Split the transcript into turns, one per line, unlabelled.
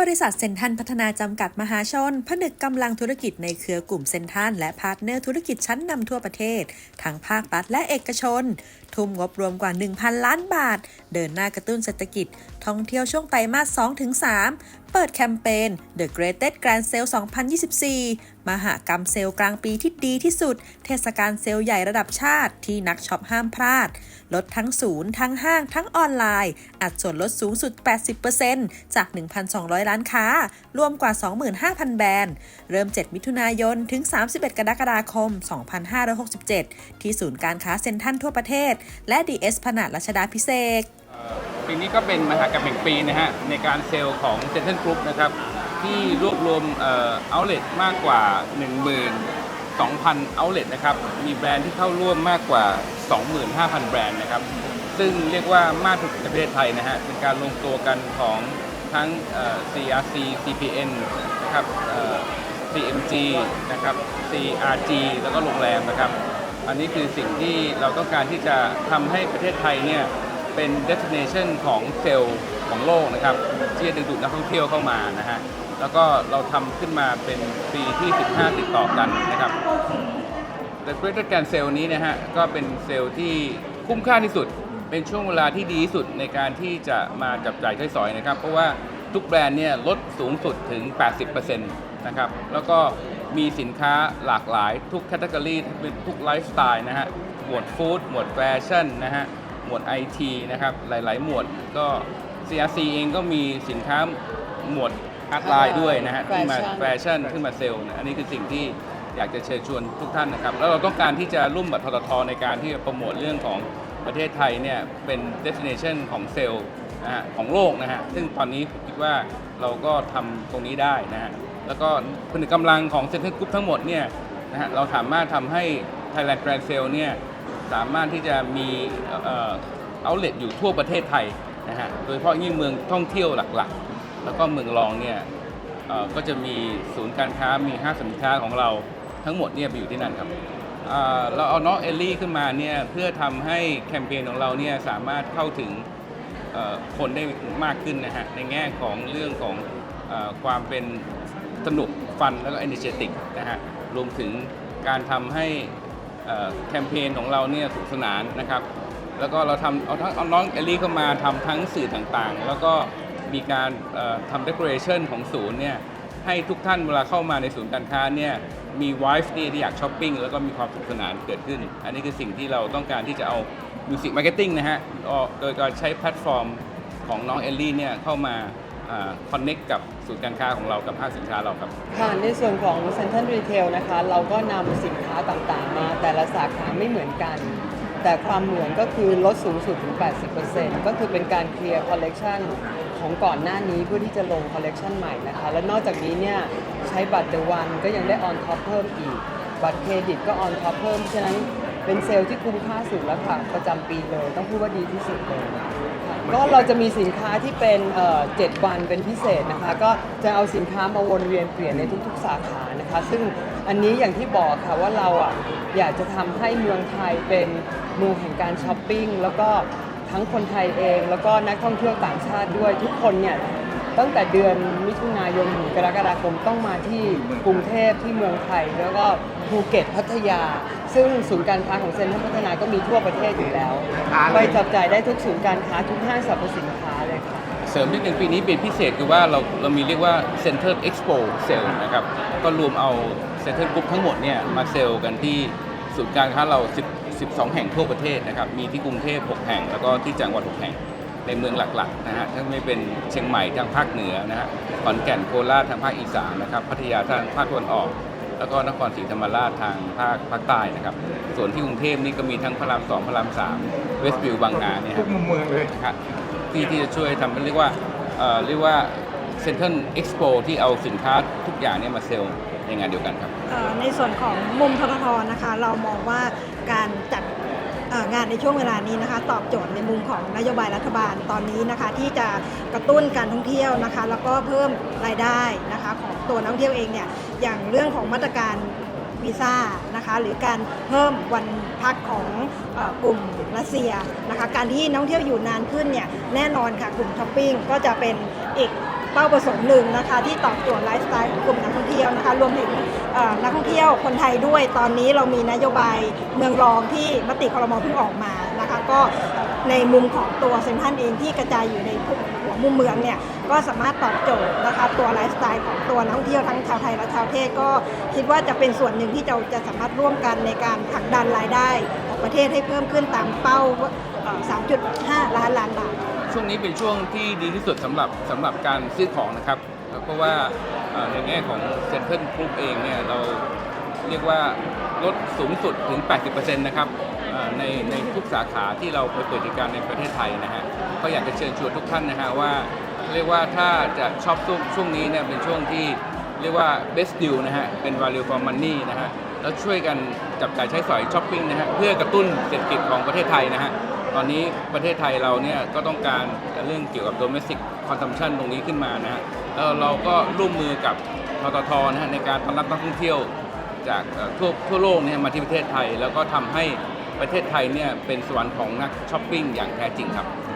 บริษัทเซนทันพัฒนาจำกัดมหาชน ผนึกกำลังธุรกิจในเครือกลุ่มเซนทันและพาร์ทเนอร์ธุรกิจชั้นนำทั่วประเทศ ทั้งภาครัฐและเอกชน ทุ่มงบรวมกว่า 1,000 ล้านบาท เดินหน้ากระตุ้นเศรษฐกิจ ท่องเที่ยวช่วงไตรมาส2-3เปิดแคมเปญ The Greatest Grand Sale 2024 มหากรรมเซลล์กลางปีที่ดีที่สุด เทศกาลเซลล์ใหญ่ระดับชาติที่นักช็อปห้ามพลาด ลดทั้งศูนย์ทั้งห้างทั้งออนไลน์ อัดส่วนลดสูงสุด 80%จาก 1,200 ล้านค้า รวมกว่า 25,000 แบรนด์ เริ่ม 7 มิถุนายน ถึง 31 กรกฎาคม 2567 ที่ศูนย์การค้าเซ็นทรัลทั่วประเทศ และ DS ผนาดรัชดาพิเศษ
ปีนี้ก็เป็นมหากรรมแห่งปีนะฮะในการเซลล์ของเซ็นทรัลกรุ๊ปนะครับที่รวบรวมเอ่อเอาเล t มากกว่า 12,000 เอาเล t นะครับมีแบรนด์ที่เข้าร่วมมากกว่า 25,000 แบรนด์นะครับซึ่งเรียกว่ามากที่สุดในประเทศไทยนะฮะเป็นการลงตัวกันของทั้งเอ่อ CRC CPN นะครับเอ่อ CMG นะครับ CRG แล้วก็โรงแรมนะครับ อันนี้คือสิ่งที่เราต้องการที่จะทำให้ประเทศไทยเนี่ย เป็น destination ของเซลล์ของโลกนะครับ ที่จะดึงดูดนักท่องเที่ยวเข้ามานะฮะแล้วก็เราทำขึ้นมาเป็นปีที่ 15 ติดต่อกันนะครับ The Greater Grand Sale นี้นะฮะก็เป็นเซลล์ที่คุ้มค่าที่สุด เป็นช่วงเวลาที่ดีที่สุดในการที่จะมาจับจ่ายใช้สอยนะครับ เพราะว่าทุกแบรนด์เนี่ยลดสูงสุดถึง 80%นะครับแล้วก็มีสินค้าหลากหลายทุกแคตตากรีทุกไลฟ์สไตล์นะฮะหมวดฟู้ดหมวดแฟชั่นนะฮะ มวด IT นะครับ หลาย ๆ หมวดก็ CRC เองก็มีสินค้าหมวดอาร์ตไลน์ด้วยนะฮะที่มาแฟชั่นขึ้นมาเซลล์นะอันนี้คือสิ่งที่อยากจะเชิญชวนทุกท่านนะครับ แล้วเราต้องการที่จะร่วมกับทททในการที่จะโปรโมทเรื่องของประเทศไทยเนี่ยเป็น destination ของเซลล์นะฮะของโลกนะฮะซึ่งตอนนี้ผมคิดว่าเราก็ทำตรงนี้ได้นะฮะแล้วก็ผนึกกำลังของเซ็นทรัลกรุ๊ปทั้งหมดเนี่ยนะฮะเราสามารถทำให้ Thailand Grand Sale เนี่ย สามารถที่จะมีเอ่อ outlet อยู่ทั่วประเทศไทยนะฮะ โดยเฉพาะยิ่งเมืองท่องเที่ยวหลักๆ แล้วก็เมืองรองเนี่ยก็จะมีศูนย์การค้ามีห้างสินค้าของเราทั้งหมดเนี่ยไปอยู่ที่นั่นครับเราเอาน้องเอลลี่ขึ้นมาเนี่ยเพื่อทำให้แคมเปญของเราเนี่ยสามารถเข้าถึงคนได้มากขึ้นนะฮะในแง่ของเรื่องของอความเป็นสนุกฟันแล้วก็ energetic นะฮะรวมถึงการทำให้ แคมเปญของเราเนี่ยสนุกสนานนะครับ แล้วก็เราทำเอาทั้งเอาน้องเอลลี่เข้ามาทำทั้งสื่อต่างๆ แล้วก็มีการทำ decoration ของศูนย์เนี่ยให้ทุกท่านเวลาเข้ามาในศูนย์การค้าเนี่ยมี wife ที่ที่อยากช้อปปิ้งแล้วก็มีความสนุกสนานเกิดขึ้น อันนี้คือสิ่งที่เราต้องการที่จะเอา music marketing นะฮะโดยการใช้แพลตฟอร์มของน้องเอลลี่เนี่ยเข้ามาคอนเน็กกับ ศูนย์การค้าของเรากับห้างสินค้าเราครับ
ค่ะในส่วนของ Central Retail นะคะ เราก็นำสินค้าต่างๆ มาแต่ละสาขาไม่เหมือนกัน แต่ความเหมือนก็คือลดสูงสุดถึง 80%ก็คือเป็นการเคลียร์คอลเลกชันของก่อนหน้านี้เพื่อที่จะลงคอลเลกชันใหม่นะคะ และนอกจากนี้เนี่ยใช้บัตรเดวันก็ยังได้ออนท็อปเพิ่มอีก บัตรเครดิตก็ออนท็อปเพิ่ม ฉะนั้นเป็นเซลล์ที่คุ้มค่าสุดแล้วค่ะประจำปีเลย ต้องพูดว่าดีที่สุดเลย ก็เราจะมีสินค้าที่เป็นเอ่อ7วันเป็นพิเศษนะคะ ก็จะเอาสินค้ามาวนเวียนเปลี่ยนในทุกๆ สาขานะคะ ซึ่งอันนี้อย่างที่บอกค่ะว่าเราอะอยากจะทำให้เมืองไทยเป็นเมืองแห่งการช้อปปิ้งแล้วก็ทั้งคนไทยเอง แล้วก็นักท่องเที่ยวต่างชาติด้วยทุกคนเนี่ยตั้งแต่เดือนมิถุนายนถึงกรกฎาคมต้องมาที่กรุงเทพที่เมืองไทย แล้วก็ภูเก็ตพัทยา ซึ่งศูนย์การค้าของเซ็นทรัลพัฒนาก็มีทั่วประเทศอยู่แล้ว ไปจับจ่ายได้ทุกศูนย์การค้าทุกห้างสรรพสินค้าเลยค่ะ
เสริมนิดหนึ่งปีนี้เป็นพิเศษคือว่าเราเรามีเรียกว่า Center Expo Sale นะครับ ก็รวมเอา Center Group ทั้งหมดเนี่ยมาเซลล์กันที่ศูนย์การค้าเรา 10 12 แห่งทั่วประเทศนะครับ มีที่กรุงเทพ 6 แห่ง แล้วก็ที่จังหวัด 6 แห่ง ในเมืองหลักๆนะฮะทั้งไม่เป็นเชียงใหม่ทางภาคเหนือนะฮะขอนแก่นโคราชทางภาคอีสานนะครับพัทยาทางภาคตะวันออก แล้วก็นครศรีธรรมราชทางภาคภาคใต้นะครับ ส่วนที่กรุงเทพนี่ก็มีทั้งพระรามสองพระรามสามเวสต์วิวบางนาเนี่ย
ทุ
ฮะ
กมุมเมืองเลย
นะครับที่ที่จะช่วยทำเรียกว่าเอ่อเรียกว่าเซ็นทรัลเอ็กซ์โปที่เอาสินค้าทุกอย่างเนี่ยมาเซลล์ในงานเดียวกันครับ
เอ่อในส่วนของมุมทททนะคะ เรามองว่าการจัดเอ่องานในช่วงเวลานี้นะคะ ตอบโจทย์ในมุมของนโยบายรัฐบาลตอนนี้นะคะ ที่จะกระตุ้นการท่องเที่ยวนะคะ แล้วก็เพิ่มรายได้นะคะ ของตัวนักท่องเที่ยวเองเนี่ย อย่างเรื่องของมาตรการวีซ่านะคะหรือการเพิ่มวันพักของอกลุ่มรัสเซียนะคะการที่นักท่องเที่ยวอยู่นานขึ้นเนี่ยแน่นอนค่ะกลุ่มช้อปปิ้งก็จะเป็นอีกเป้าประสงค์หนึ่งนะคะที่ตอบโจทย์ไลฟ์สไตล์ของกลุ่มนักท่องเที่ยวนะคะรวมถึงนักท่องเที่ยวคนไทยด้วยตอนนี้เรามีนโยบายเมืองรองที่มติคอรมอเพิ่งออกมานะคะก็ในมุมของตัวเซ็นทรัลเองที่กระจายอยู่ในทุก มุมเมืองเนี่ยก็สามารถตอบโจทย์นะคะตัวไลฟ์สไตล์ของตัวนักท่องเที่ยวทั้งชาวไทยและชาวเทศก็คิดว่าจะเป็นส่วนหนึ่งที่เราจะสามารถร่วมกันในการผลักดันรายได้ของประเทศให้เพิ่มขึ้นตามเป้าเอ่อ3.5 ล้านล้านบาท
ช่วงนี้เป็นช่วงที่ดีที่สุดสำหรับสำหรับการซื้อของนะครับ เพราะว่าเอ่อในแง่ของเซ็นทรัลกรุ๊ปเองเนี่ยเราเรียกว่าลดสูงสุดถึง 80%นะครับเอ่อ ในในทุกสาขาที่เราไปเปิดกิจการในประเทศไทยนะฮะก็อยากจะเชิญชวนทุกท่านนะฮะว่า เรียกว่าถ้าจะชอปช่วงช่วงนี้เนี่ยเป็นช่วงที่เรียกว่า best deal นะฮะเป็น value for money นะฮะแล้วช่วยกันจับจ่ายใช้สอยช้อปปิ้งนะฮะเพื่อกระตุ้นเศรษฐกิจของประเทศไทยนะฮะตอนนี้ประเทศไทยเราเนี่ยก็ต้องการเรื่องเกี่ยวกับ domestic consumption ตรงนี้ขึ้นมานะฮะแล้วเราก็ร่วมมือกับทททนะฮะในการต้อนรับนักท่องเที่ยวจากทั่วทั่วโลกเนี่ยมาที่ประเทศไทย แล้วก็ทำให้ ประเทศไทยเนี่ยเป็นสวรรค์ของนักช้อปปิ้งอย่างแท้จริงครับ「